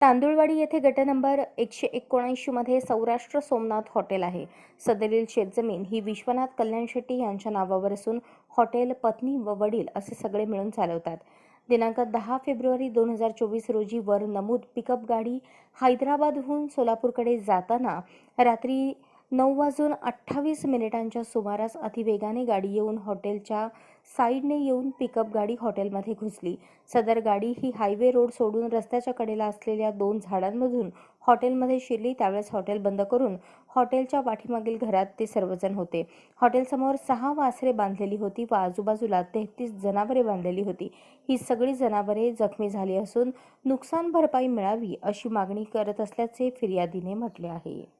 तांदुळवाडी येथे गट नंबर एकशे एकोणऐंशीमध्ये सौराष्ट्र सोमनाथ हॉटेल आहे. सदरील शेतजमीन ही विश्वनाथ कल्याण शेट्टी यांच्या नावावर असून हॉटेल पत्नी व वडील असे सगळे मिळून चालवतात. दिनांक दहा फेब्रुवारी दोन हजार चोवीस रोजी वर नमूद पिकअप गाडी हैदराबादहून सोलापूरकडे जाताना रात्री नऊ वाजून अठ्ठावीस मिनिटांच्या सुमारास अतिवेगाने गाडी येऊन हॉटेलच्या साईडने येऊन पिकअप गाडी हॉटेलमध्ये घुसली. सदर गाडी ही हायवे रोड सोडून रस्त्याच्या कडेला असलेल्या दोन झाडांमधून हॉटेलमध्ये शिरली. त्यावेळेस हॉटेल बंद करून हॉटेलच्या पाठीमागील घरात ते सर्वजण होते. हॉटेलसमोर सहा वासरे बांधलेली होती व आजूबाजूला तेहतीस जनावरे बांधलेली होती. ही सगळी जनावरे जखमी झाली असून नुकसान भरपाई मिळावी अशी मागणी करत असल्याचे फिर्यादीने म्हटले आहे.